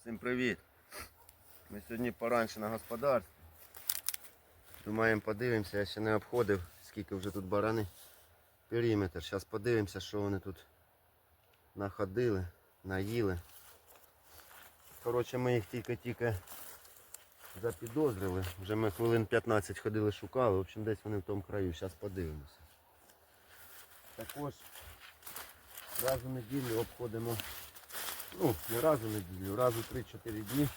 Всім привіт! Ми сьогодні поранше на господарстві. Думаємо, подивимося, я ще не обходив, скільки вже тут барани. Периметр. Зараз подивимося, що вони тут находили, наїли. Коротше, ми їх тільки-тільки запідозрили. Вже ми хвилин 15 ходили, шукали. В общем, десь вони в тому краю. Зараз подивимося. Також раз у неділю обходимо ну, не раз у неділю, раз у 3-4 дні.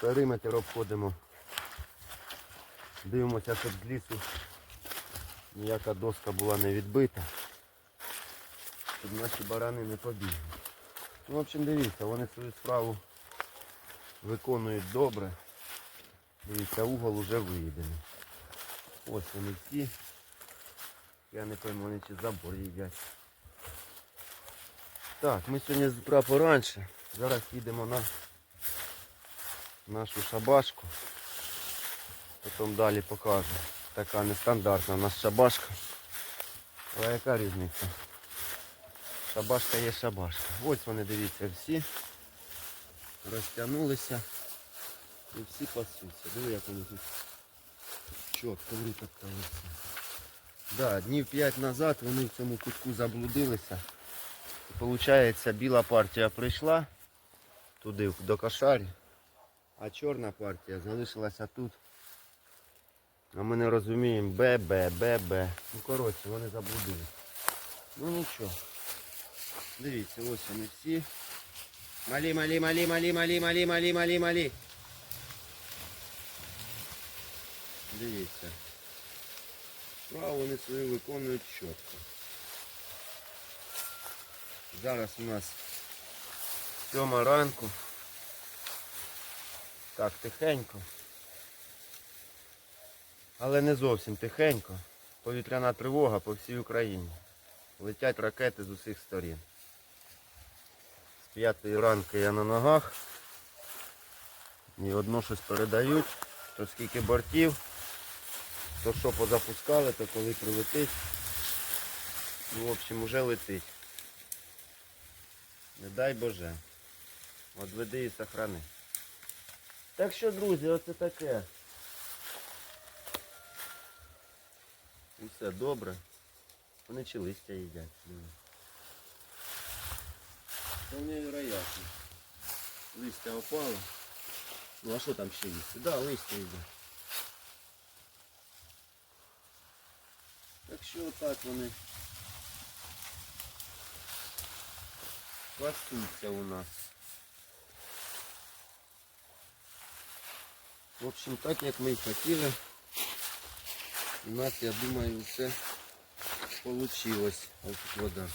Периметр обходимо. Дивимося, щоб з лісу ніяка доска була не відбита. Щоб наші барани не побігли. Ну, в общем, дивіться, вони свою справу виконують добре. Дивіться, угол вже виїдений. Ось вони всі. Я не пойму, вони чи забор їдять. Так, ми сьогодні з утра поранше. Зараз їдемо на нашу шабашку. Потім далі покажу. Така нестандартна у нас шабашка. Але яка різниця? Шабашка є шабашка. Ось вони, дивіться, всі розтягнулися і всі пасуться. Диви, як вони тут чітко витопталися. Да, днів 5 назад вони в цьому кутку заблудилися. Получається, біла партія прийшла туди до кошарі, а чорна партія залишилася тут. А ми не розуміємо Б, Б. Ну коротше, вони заблудились. Ну нічого. Дивіться, ось вони всі. Малі, малі, малі, малі, малі, малі, малі, малі, малі. Дивіться. Справу вони свою виконують чітко. Зараз у нас сьома ранку. Так, тихенько. Але не зовсім тихенько. Повітряна тривога по всій Україні. Летять ракети з усіх сторін. З п'ятої ранки я на ногах. І одно щось передають. То скільки бортів, то що позапускали, то коли прилетить. Ну, в общем, уже летить. Не дай Боже. Одведи і сохрани. Так що, друзі, оце таке. Усе добре. Вони чи листя їдять. Вполне вероятно. Листя опало. Ну а що там ще їсти? Да, листя йде. Так що отак вони пасуться у нас. В общем, так як ми і хотіли, у нас, я думаю, все получилось. Ось тут вода.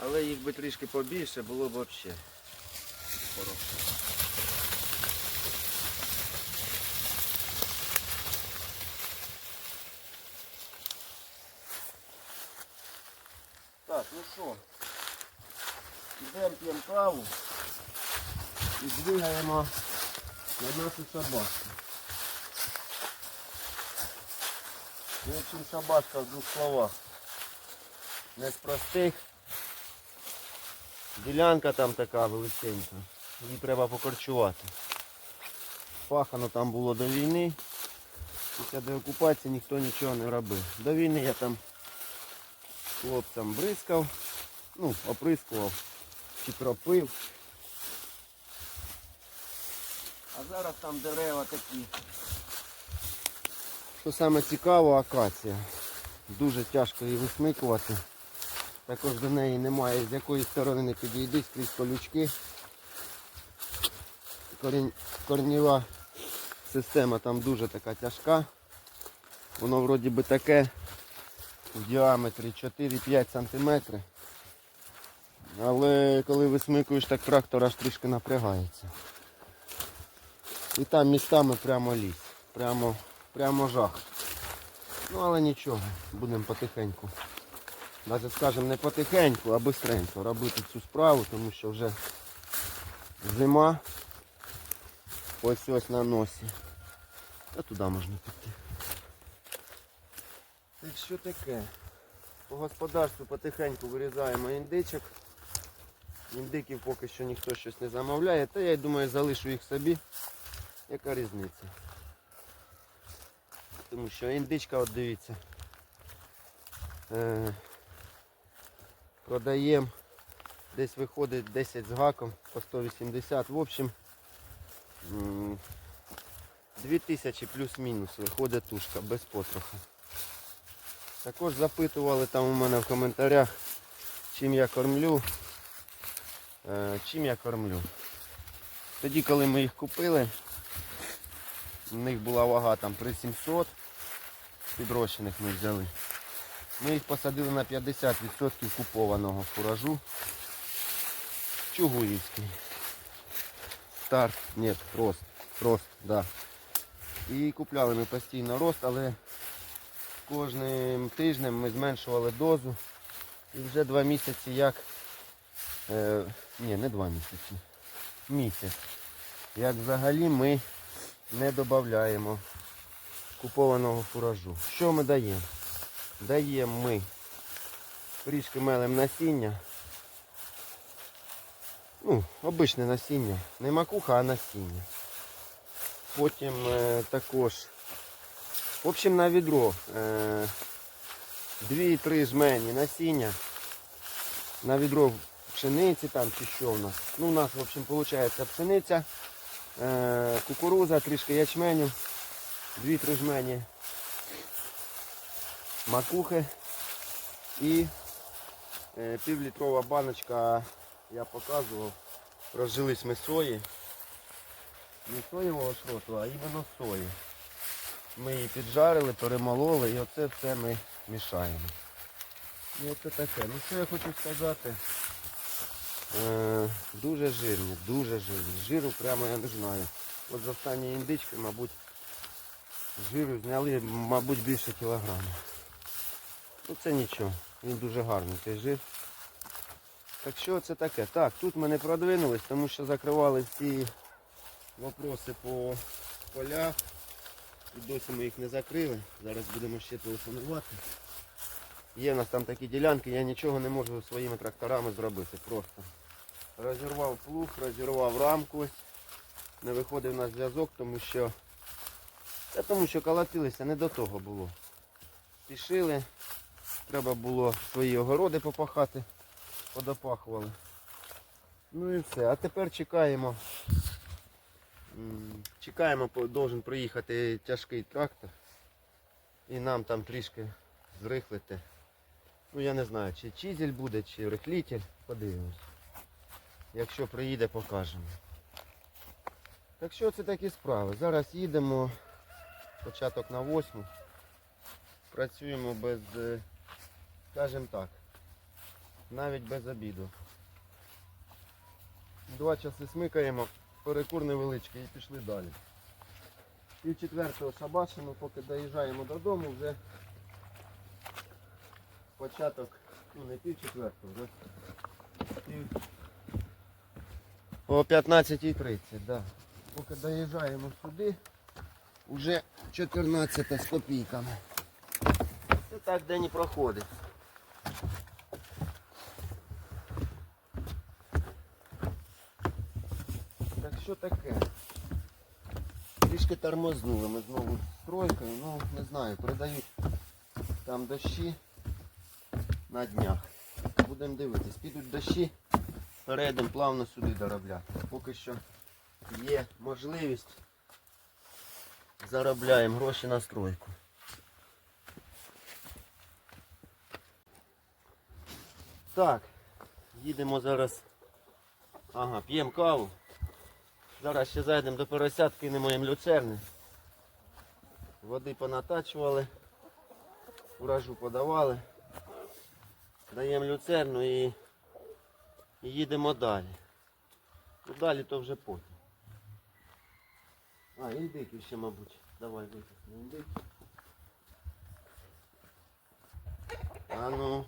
Але їх би трішки побільше було б взагалі. Хорошо. Так, ну що, йдемо п'ємо каву і двигаємо на нашу шабашку. В общем, шабашка в двох словах. Не з простих. Ділянка там така величенька. Її треба покорчувати. Пахано там було до війни. Після деокупації ніхто нічого не робив. До війни я там хлопцям бризкав, ну, оприскував чи кропив. А зараз там дерева такі. Що саме цікаво, акація. Дуже тяжко її висмикувати. Також до неї немає з якої сторони не підійди, скрізь колючки. Корінь, корнєва система там дуже така тяжка. Воно вроді би таке в діаметрі 4-5 см. Але коли висмикуєш, так трактор аж трішки напрягається. І там містами прямо ліс. Прямо, прямо жах. Ну але нічого, будемо потихеньку. Навіть скажемо не потихеньку, а бистренько робити цю справу, тому що вже зима ось ось на носі. Та туди можна піти. Так що таке? По господарству потихеньку вирізаємо індичок. Індиків поки що ніхто щось не замовляє, та я думаю залишу їх собі. Яка різниця? Тому що індичка, от дивіться. Е, продаємо. Десь виходить 10 з гаком по 180. В общем, 2000 плюс-мінус виходить тушка без потроху. Також запитували там у мене в коментарях, чим я кормлю. Е, чим я кормлю. Тоді, коли ми їх купили, у них була вага там при 700 підрощених ми взяли. Ми їх посадили на 50% купованого фуражу. Чугуївський. Старт, ні, рост, рост, да. І купляли ми постійно рост, але кожним тижнем ми зменшували дозу. І вже два місяці як. Е, ні, не два місяці. Місяць. Як взагалі ми не додаємо купованого фуражу. Що ми даємо? Даємо ми трішки мелем насіння. Ну, обичне насіння. Не макуха, а насіння. Потім е, також. В общем, на відро. Е, Дві-три жмені насіння. На відро пшениці там чи що в нас. Ну, у нас, в общем, виходить пшениця, е, кукуруза, трішки ячменю, дві-три жмені макухи і е, півлітрова баночка, я показував, розжились ми сої. Не соєвого шроту, а іменно сої. Ми її піджарили, перемололи і оце все ми мішаємо. І оце таке. Ну що я хочу сказати? Е, дуже жирні, дуже жирні. Жиру прямо я не знаю. От з останньої індички, мабуть, жиру зняли, мабуть, більше кілограму. Ну це нічого, він дуже гарний цей жир. Так що це таке? Так, тут ми не продвинулись, тому що закривали всі вопроси по полях. І досі ми їх не закрили. Зараз будемо ще телефонувати. Є в нас там такі ділянки, я нічого не можу своїми тракторами зробити. Просто розірвав плуг, розірвав рамку. Не виходив на зв'язок, тому що та тому що колотилися, не до того було. Спішили, треба було свої огороди попахати, подопахували. Ну і все. А тепер чекаємо. Чекаємо, по- должен приїхати тяжкий трактор. І нам там трішки зрихлити. Ну я не знаю, чи чизель буде, чи рихлітель. Подивимось. Якщо приїде, покажемо. Так що це такі справи. Зараз їдемо. Початок на 8. Працюємо без, е, скажімо так, навіть без обіду. Два часи смикаємо, перекур невеличкий і пішли далі. Пів четвертого шабашимо, поки доїжджаємо додому, вже початок, ну не пів четвертого, вже пів... О 15.30, да. Поки доїжджаємо сюди, вже 14 з копійками. Це так день і проходить. Що таке? Трішки тормознули ми знову стройкою, ну не знаю, передають там дощі на днях. Будемо дивитись, підуть дощі, перейдемо плавно сюди доробляти. Поки що є можливість, заробляємо гроші на стройку. Так, їдемо зараз. Ага, п'ємо каву. Зараз ще зайдемо до поросят, кинемо їм люцерни. Води понатачували, уражу подавали. Даємо люцерну і, і їдемо далі. Ну, далі то вже потім. А, індики ще, мабуть. Давай витисни індики. А ну.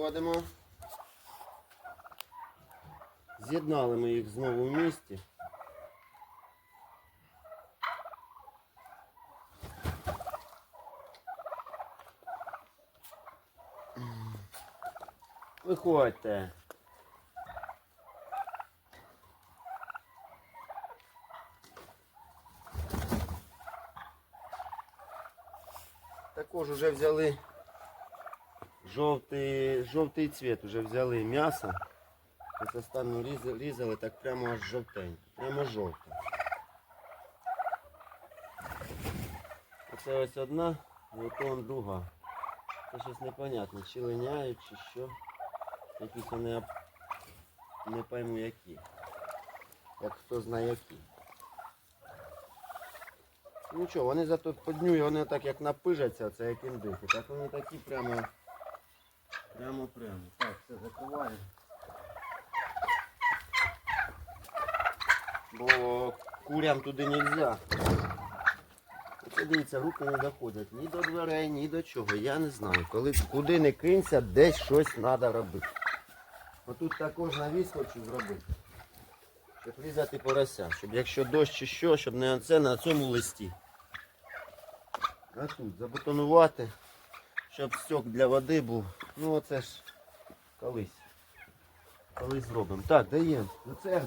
Виходимо. З'єднали ми їх знову в місті. Виходьте. Також вже взяли жовтий, жовтий цвіт, вже взяли м'ясо. Ось останню різали, різали так прямо аж жовтенько, прямо жовте. Оце ось одна, ото он друга. Це щось непонятне, чи линяють, чи що. Якісь вони не пойму які. Як хто знає які. Нічого, вони зато по дню вони так як напижаться, це як індики. Так вони такі прямо. Прямо прямо. Так, все закриваємо. Бо курям туди не можна. Дивіться, руки не доходять ні до дверей, ні до чого. Я не знаю. Коли куди не кинься, десь щось треба робити. Отут також навіс хочу зробити. Щоб різати порося. Щоб якщо дощ чи що, щоб не оце на цьому листі. А тут забетонувати, щоб стік для води був. Ну оце ж колись. Колись зробимо. Так, даємо. Ну це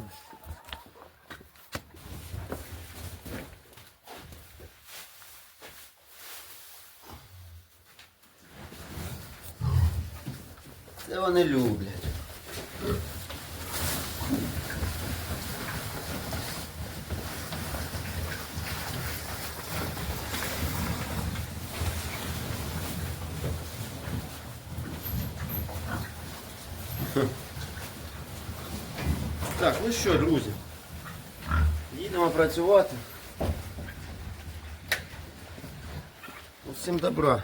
Це вони люблять. Так, ну що, друзі, їдемо працювати. Усім добра.